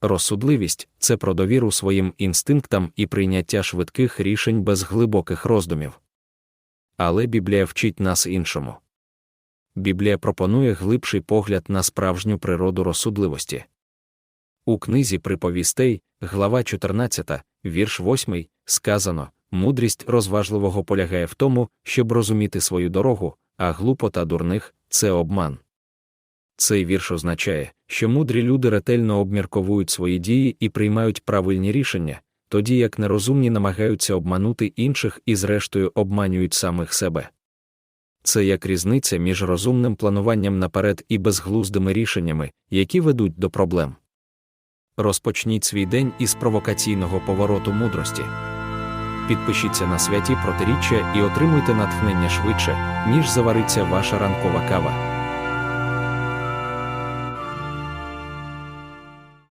Розсудливість це про довіру своїм інстинктам і прийняття швидких рішень без глибоких роздумів. Але Біблія вчить нас іншому. Біблія пропонує глибший погляд на справжню природу розсудливості. У книзі приповістей, глава 14, вірш 8, сказано мудрість розважливого полягає в тому, щоб розуміти свою дорогу, а глупота дурних це обман. Цей вірш означає, що мудрі люди ретельно обмірковують свої дії і приймають правильні рішення, тоді як нерозумні намагаються обманути інших і, зрештою, обманюють самих себе. Це як різниця між розумним плануванням наперед і безглуздими рішеннями, які ведуть до проблем. Розпочніть свій день із провокаційного повороту мудрості. Підпишіться на святі протиріччя і отримуйте натхнення швидше, ніж завариться ваша ранкова кава.